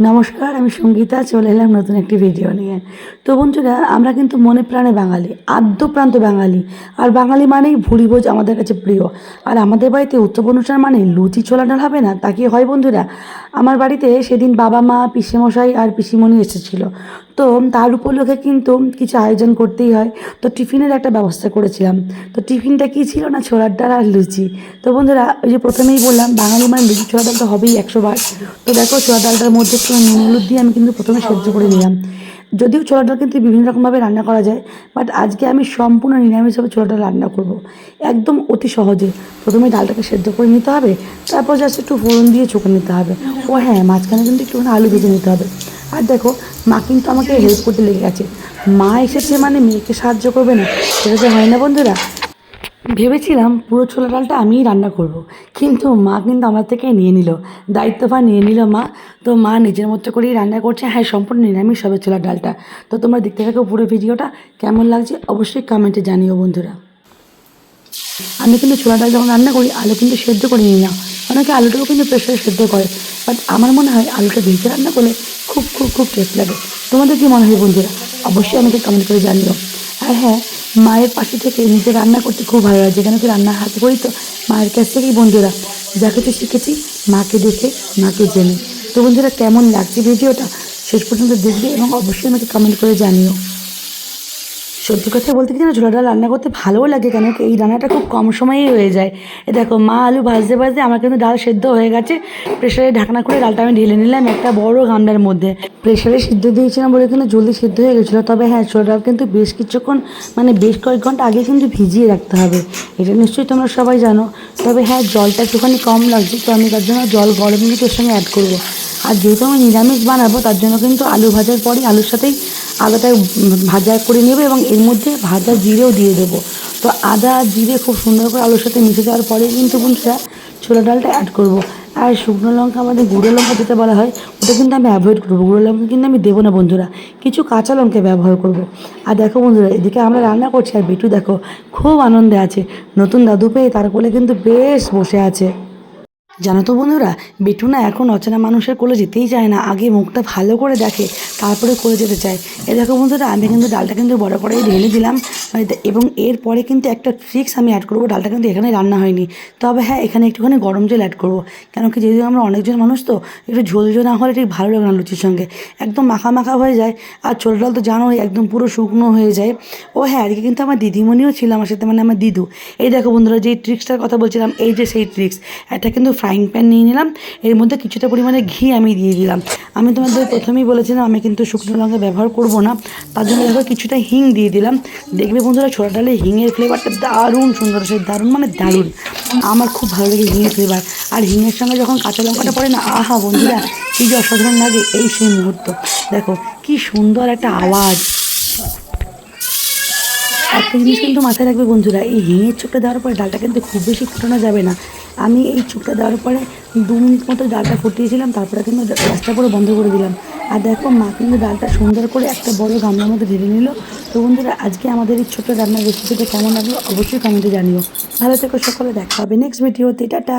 নমস্কার, আমি সঙ্গীতা, চলে এলাম নতুন একটি ভিডিও নিয়ে। তো বন্ধুরা, আমরা কিন্তু মনে প্রাণে বাঙালি, আদ্যপ্রান্ত বাঙালি। আর বাঙালি মানেই ভুড়িভোজ আমাদের কাছে প্রিয়। আর আমাদের বাড়িতে উৎসব অনুষ্ঠান মানে লুচি ছোলা ডাল হবে না? তা কি হয় বন্ধুরা? আমার বাড়িতে সেদিন বাবা মা, পিসেমশাই আর পিসিমণি এসেছিল। তো তার উপলক্ষে কিন্তু কিছু আয়োজন করতেই হয়। তো টিফিনের একটা ব্যবস্থা করেছিলাম। তো টিফিনটা কী ছিল না? ছোলার ডাল আর লুচি। তো বন্ধুরা, ওই যে প্রথমেই বললাম, বাঙালি মানে লুচি ছোলা ডাল তো হবেই একশো বার। তো দেখো ছোলা ডালটার মধ্যে একটু নুন হলুদ দিয়ে আমি কিন্তু প্রথমে সহ্য করে নিলাম। যদিও ছোলা ডাল কিন্তু বিভিন্ন রকমভাবে রান্না করা যায় বাট আজকে আমি সম্পূর্ণ নিরামিষভাবে ছোলা ডাল রান্না করব। একদম অতি সহজে। প্রথমে ডালটাকে সেদ্ধ করে নিতে হবে, তারপর জাস্ট একটু ফোড়ন দিয়ে চোখে নিতে হবে। ও হ্যাঁ মাঝখানে কিন্তু একটুখানি আলু ভেজে নিতে হবে। আর দেখো, মা কিন্তু আমাকে হেল্প করতে লেগে গেছে। মা এসেছে মানে মেয়েকে সাহায্য করবে না, সেটা তো হয় না বন্ধুরা। ভেবেছিলাম পুরো ছোলা ডালটা আমিই রান্না করব। কিন্তু মা কিন্তু আমার থেকে নিয়ে নিল দায়িত্বভার নিয়ে নিল মা। তো মা নিজের মতো করেই রান্না করছে হ্যাঁ সম্পূর্ণ নিরামিষ হবে ছোলার ডালটা। তো তোমরা দেখতে থাকো পুরো ভিডিওটা, কেমন লাগছে অবশ্যই কমেন্টে জানিও বন্ধুরা। আমি কিন্তু ছোলা ডাল যখন রান্না করি, আলু কিন্তু সেদ্ধ করে নিই না। অনেকে আলুটাও কিন্তু প্রেশারে সেদ্ধ করে বাট আমার মনে হয় আলুটা ভেজে রান্না করলে খুব খুব খুব টেস্ট লাগে। তোমাদের কি মনে হয় বন্ধুরা? অবশ্যই আমাকে কমেন্ট করে জানিও। আর হ্যাঁ মায়ের পাশে থেকে নিজে রান্না করতে খুব ভালো লাগে। যেখানে কি রান্না হাতে করি তো, মায়ের কাছ থেকেই বন্ধুরা, যা কিছু শিখেছি মাকে দেখে, মাকে জেনে। তো বন্ধুরা, কেমন লাগছে ভিডিওটা? শেষ পর্যন্ত দেখবে এবং অবশ্যই আমাকে কমেন্ট করে জানিও। সত্যি কথা বলতে কি ডাল রান্না করতে ভালোও লাগে কেন এই রান্নাটা খুব কম সময়েই হয়ে যায়। এ দেখো, মা আলু ভাজতে ভাজতে আমার কিন্তু ডাল সেদ্ধ হয়ে গেছে। প্রেশারে ঢাকনা করে ডালটা আমি ঢেলে নিলাম একটা বড় গামলার মধ্যে। প্রেশারে সিদ্ধ দিয়েছিলাম বলে কিন্তু জলদি সিদ্ধ হয়ে গেছিল। তবে হ্যাঁ ডাল কিন্তু বেশ কিছুক্ষণ মানে বেশ কয়েক ঘণ্টা আগে কিন্তু ভিজিয়ে রাখতে হবে। এটা নিশ্চয়ই তোমরা সবাই জানো। তবে হ্যাঁ জলটা একটুখানি কম লাগছে, তো আমি তার জন্য জল গরম কিন্তু এর সঙ্গে অ্যাড করব। আর যেহেতু আমি নিরামিষ বানাবো, তার জন্য কিন্তু আলু ভাজার পরই আলুর সাথেই আদাটা ভাজা করে নেবে এবং এর মধ্যে ভাজা জিরেও দিয়ে দেবো। তো আদা জিরে খুব সুন্দর করে আলুর সাথে মিশে যাওয়ার পরে কিন্তু বন্ধুরা ছোলা ডালটা অ্যাড করব। আর শুকনো লঙ্কা আমাদের গুঁড়ো লঙ্কা যেটা বলা হয়, ওটা কিন্তু আমি অ্যাভয়েড করব। গুঁড়ো লঙ্কা কিন্তু আমি দেবো না বন্ধুরা, কিছু কাঁচা লঙ্কা ব্যবহার করব। আর দেখো বন্ধুরা, এদিকে আমরা রান্না করছি। আর বিটু দেখো, খুব আনন্দে আছে। নতুন দাদু পেয়ে তার কোলে কিন্তু বেশ বসে আছে। জানো তো বন্ধুরা, বিটু না এখন অচেনা মানুষের কোলে যেতেই চায় না, আগে মুখটা ভালো করে দেখে তারপরে কোলে যেতে চায়। এ দেখো বন্ধুরা, আমি কিন্তু ডালটা কিন্তু বড় করেই ঢেলে দিলাম মানে এবং এরপরে কিন্তু একটা ট্রিক্স আমি অ্যাড করব, ডালটা কিন্তু এখানে রান্না হয়নি। তবে হ্যাঁ এখানে একটুখানি গরম জল অ্যাড করব, কেন কি যেহেতু আমরা অনেকজন মানুষ তো, একটু ঝোল ঝোল না হলে ঠিক ভালো লাগে না লুচির সঙ্গে। একদম মাখা মাখা হয়ে যায়, আর ছোটো ডাল তো জানোই একদম পুরো শুকনো হয়ে যায়। ও হ্যাঁ আজকে কিন্তু আমার দিদিমণিও ছিল আমার সাথে মানে আমার দিদু। এই দেখো বন্ধুরা, যেই ট্রিক্সটার কথা বলছিলাম, এই যে সেই ট্রিক্স একটা কিন্তু ফ্রাইং প্যান নিয়ে নিলাম। এর মধ্যে কিছুটা পরিমাণে ঘি আমি দিয়ে দিলাম। আমি তোমাদের প্রথমেই বলেছিলাম, আমি কিন্তু শুকনো লঙ্কা ব্যবহার করব না। তার জন্য দেখো কিছুটা হিং দিয়ে দিলাম। দেখবে বন্ধুরা ছোটা ডালে হিঙের ফ্লেভারটা দারুণ সুন্দর, সে দারুণ মানে দারুণ। আমার খুব ভালো লাগে হিঙের ফ্লেভার আর হিঙের সঙ্গে যখন কাঁচা লঙ্কাটা পড়ে না, আহা বন্ধুরা, কী যে অসাধারণ লাগে এই সেই মুহূর্ত। দেখো, কি সুন্দর একটা আওয়াজ। একটা জিনিস কিন্তু মাথায় রাখবে বন্ধুরা, এই হিঙের চোখটা দেওয়ার পরে ডালটা কিন্তু খুব বেশি ফুটানো যাবে না। আমি এই চুপটা দেওয়ার পরে দু মিনিট মতো ডালটা ফুটিয়েছিলাম, তারপরে কিন্তু গ্যাসটা পুরো বন্ধ করে দিলাম। আর দেখো, মা কিন্তু ডালটা সুন্দর করে একটা বড় গামলার মধ্যে ঢেলে নিল। তো বন্ধুরা, আজকে আমাদের এই ছোটো রান্নার রেসিপিটা কেমন লাগল অবশ্যই কমেন্টে জানিও। ভালো থেকে সকলে, দেখা হবে নেক্সট ভিডিওতে টাটা।